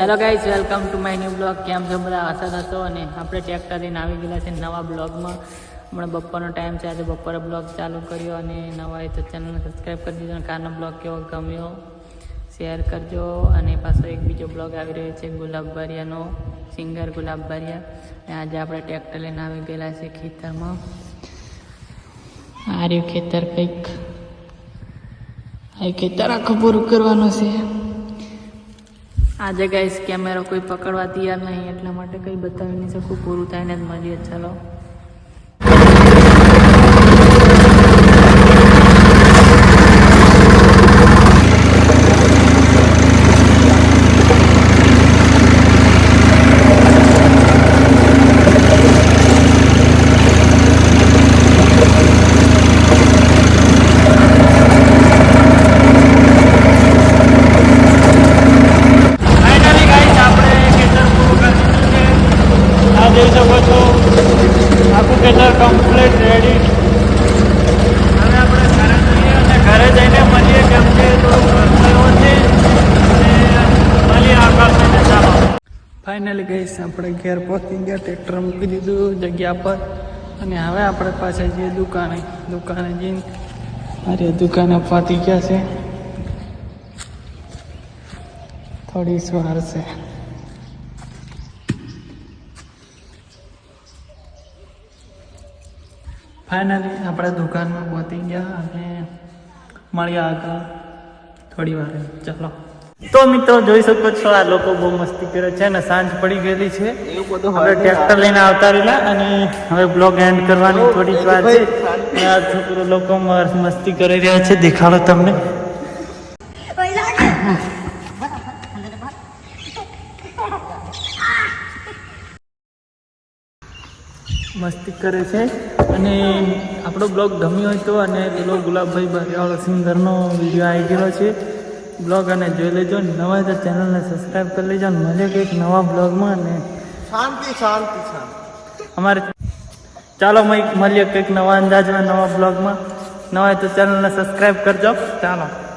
Hello guys welcome to my new blog કેમ છો બધા? આશા થતો અને આપણે ટ્રેક્ટર લઈને આવી ગયેલા છે નવા બ્લોગમાં હમણાં બપોરનો ટાઈમ છે, આજે બપોરે બ્લોગ ચાલુ કર્યો અને નવા હોય તો ચેનલને સબસ્ક્રાઈબ કરી દીધો અને કારનો બ્લોગ કેવો ગમ્યો શેર કરજો. અને પાછો એક બીજો બ્લોગ આવી રહ્યો છે, ગુલાબ બારિયાનો સિંગર ગુલાબ બારિયા. અને આજે આપણે ટ્રેક્ટર લઈને આવી ગયેલા છે ખેતરમાં. આર્યું ખેતર કંઈક. આ ખેતર આખું પૂરું કરવાનું છે. આજે ગાઈસ કેમેરો કોઈ પકડવા તૈયાર નહીં, એટલા માટે કંઈ બતાવી નહીં શકું. પૂરું થાય ને જ મળીએ. ચાલો ફાઇનલી ગાઈસ આપણે ખેતર પૂરું કરી દીધું છે આ જોઈ શકો છો આખું ખેતર કમ્પ્લીટ રેડી હવે આપણે ઘરે જઈએ અને ઘરે જઈને મળીએ કેમ કે ફાઇનલી ગઈશ આપણે ઘેર પહોંચી ગયા ટ્રેક્ટર મૂકી દીધું જગ્યા પર. અને હવે આપણે પાછા જઈએ દુકાને. દુકાને જઈને અરે દુકાને પહોંચી ગયા છે. થોડી વાર છે. ફાઇનલી આપણે દુકાનમાં પહોંચી ગયા અને મળ્યા આગળ. થોડી વાર ચાલો. તો મિત્રો જોઈ શકો છો આ લોકો બહુ મસ્તી કરે છે અને સાંજ પડી ગયેલી છે. હવે ટ્રેક્ટર લઈને આવતા રહેલા અને હવે બ્લોગ એન્ડ કરવાની થોડી વાર છે. આ છોકરો લોકો મસ્તી કરી રહ્યા છે. દેખાડો તમને. મસ્તી કરે છે. અને આપણો બ્લોગ ગમ્યો હોય તો અને પેલો ગુલાબભાઈ બારીવાળો સિંગરનો વીડિયો આવી ગયેલો છે. બ્લોગ અને જોઈ લેજો. નવા તો ચેનલને સબસ્ક્રાઈબ કરી લેજો. અને મળે કંઈક નવા બ્લોગમાં અને શાંતિ શાંતિ શાંતિ. અમારે ચાલો મળીએ કંઈક નવા અંદાજમાં નવા બ્લોગમાં. નવા તો ચેનલને સબસ્ક્રાઈબ કરજો. ચાલો.